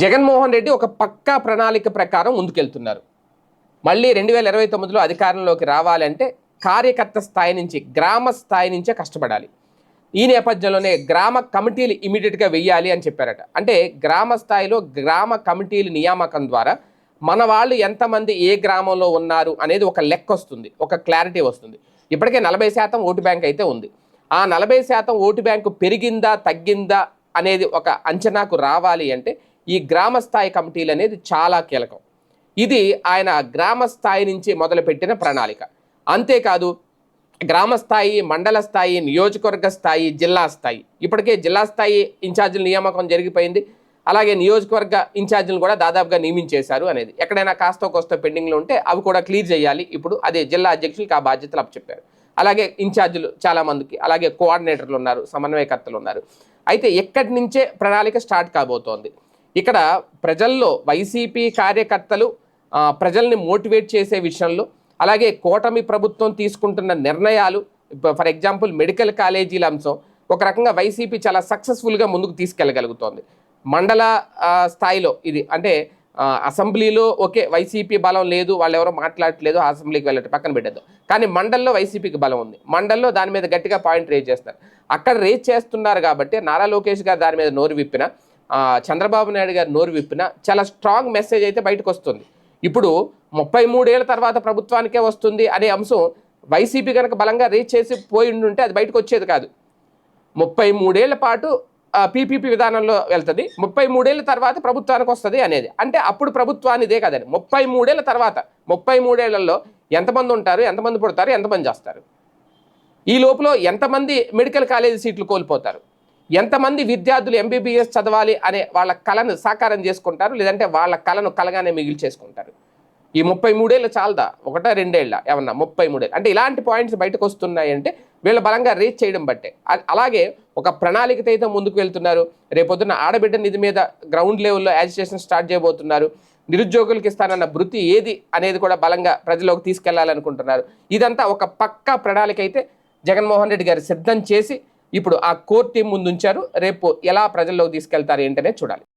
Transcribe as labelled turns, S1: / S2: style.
S1: జగన్మోహన్ రెడ్డి ఒక పక్కా ప్రణాళిక ప్రకారం ముందుకెళ్తున్నారు. మళ్ళీ రెండు వేల ఇరవై తొమ్మిదిలో అధికారంలోకి రావాలంటే కార్యకర్త స్థాయి నుంచి గ్రామ స్థాయి నుంచే కష్టపడాలి. ఈ నేపథ్యంలోనే గ్రామ కమిటీలు ఇమీడియట్గా వెయ్యాలి అని చెప్పారట. అంటే గ్రామ స్థాయిలో గ్రామ కమిటీల నియామకం ద్వారా మన వాళ్ళు ఎంతమంది ఏ గ్రామంలో ఉన్నారు అనేది ఒక లెక్క వస్తుంది ఒక క్లారిటీ వస్తుంది. ఇప్పటికే నలభై శాతం ఓటు బ్యాంక్ అయితే ఉంది. ఆ నలభై శాతం ఓటు బ్యాంకు పెరిగిందా తగ్గిందా అనేది ఒక అంచనాకు రావాలి అంటే ఈ గ్రామ స్థాయి కమిటీలు అనేది చాలా కీలకం. ఇది ఆయన గ్రామ స్థాయి నుంచి మొదలుపెట్టిన ప్రణాళిక. అంతేకాదు గ్రామ స్థాయి మండల స్థాయి నియోజకవర్గ స్థాయి జిల్లా స్థాయి. ఇప్పటికే జిల్లా స్థాయి ఇన్ఛార్జీల నియామకం జరిగిపోయింది. అలాగే నియోజకవర్గ ఇన్ఛార్జీలు కూడా దాదాపుగా నియమించేశారు అనేది. ఎక్కడైనా కాస్త కోస్త పెండింగ్లో ఉంటే అవి కూడా క్లియర్ చేయాలి. ఇప్పుడు అదే జిల్లా అధ్యక్షులకి ఆ బాధ్యతలు అప్పచెప్పారు అలాగే ఇన్ఛార్జీలు చాలామందికి అలాగే కోఆర్డినేటర్లు ఉన్నారు సమన్వయకర్తలు ఉన్నారు. అయితే ఎక్కడి నుంచే ప్రణాళిక స్టార్ట్ కాబోతోంది. ఇక్కడ ప్రజల్లో వైసీపీ కార్యకర్తలు ప్రజల్ని మోటివేట్ చేసే విషయంలో అలాగే కూటమి ప్రభుత్వం తీసుకుంటున్న నిర్ణయాలు ఫర్ ఎగ్జాంపుల్ మెడికల్ కాలేజీల అంశం ఒక రకంగా వైసీపీ చాలా సక్సెస్ఫుల్గా ముందుకు తీసుకెళ్ళగలుగుతోంది. మండల స్థాయిలో ఇది అంటే అసెంబ్లీలో ఓకే వైసీపీ బలం లేదు వాళ్ళు ఎవరో మాట్లాడట్లేదు అసెంబ్లీకి వెళ్ళట్టు పక్కన పెట్టద్దు. కానీ మండల్లో వైసీపీకి బలం ఉంది. మండల్లో దాని మీద గట్టిగా పాయింట్ రేజ్ చేస్తారు. అక్కడ రేజ్ చేస్తున్నారు కాబట్టి నారా లోకేష్ గారు దాని మీద నోరు విప్పిన చంద్రబాబు నాయుడు గారు నోరు విప్పిన చాలా స్ట్రాంగ్ మెసేజ్ అయితే బయటకు వస్తుంది ఇప్పుడు ముప్పై మూడేళ్ళ తర్వాత ప్రభుత్వానికే వస్తుంది అనే అంశం వైసీపీ కనుక బలంగా రీచ్ చేసి పోయి ఉంటే అది బయటకు వచ్చేది కాదు. ముప్పై మూడేళ్ళ పాటు పీపీపీ విధానంలో వెళ్తుంది. ముప్పై మూడేళ్ళ తర్వాత ప్రభుత్వానికి వస్తుంది అనేది. అంటే అప్పుడు ప్రభుత్వాన్ని ఇదే కదండి. ముప్పై మూడేళ్ళ తర్వాత ముప్పై మూడేళ్ళలో ఎంతమంది ఉంటారు ఎంతమంది పుడతారు ఎంతమంది చేస్తారు? ఈ లోపల ఎంతమంది మెడికల్ కాలేజీ సీట్లు కోల్పోతారు? ఎంతమంది విద్యార్థులు ఎంబీబీఎస్ చదవాలి అనే వాళ్ళ కళను సాకారం చేసుకుంటారు లేదంటే వాళ్ళ కళను కలగానే మిగిలి చేసుకుంటారు. ఈ ముప్పై మూడేళ్ళు చాలదా? ఒకటా రెండేళ్ళ? ఏమన్నా ముప్పై మూడేళ్ళు. అంటే ఇలాంటి పాయింట్స్ బయటకు వస్తున్నాయి అంటే వీళ్ళు బలంగా రీచ్ చేయడం బట్టే. అలాగే ఒక ప్రణాళికతో అయితే ముందుకు వెళ్తున్నారు. రేపొద్దున ఆడబిడ్డ నిధి మీద గ్రౌండ్ లెవెల్లో యాజిటేషన్ స్టార్ట్ చేయబోతున్నారు. నిరుద్యోగులకి ఇస్తానన్న వృత్తి ఏది అనేది కూడా బలంగా ప్రజలోకి తీసుకెళ్ళాలనుకుంటున్నారు. ఇదంతా ఒక పక్కా ప్రణాళిక అయితే జగన్మోహన్ రెడ్డి గారు సిద్ధం చేసి ఇప్పుడు ఆ కోర్టు టీం ముందుంచారు. రేపు ఎలా ప్రజల్లోకి తీసుకెళ్తారు ఏంటనే చూడాలి.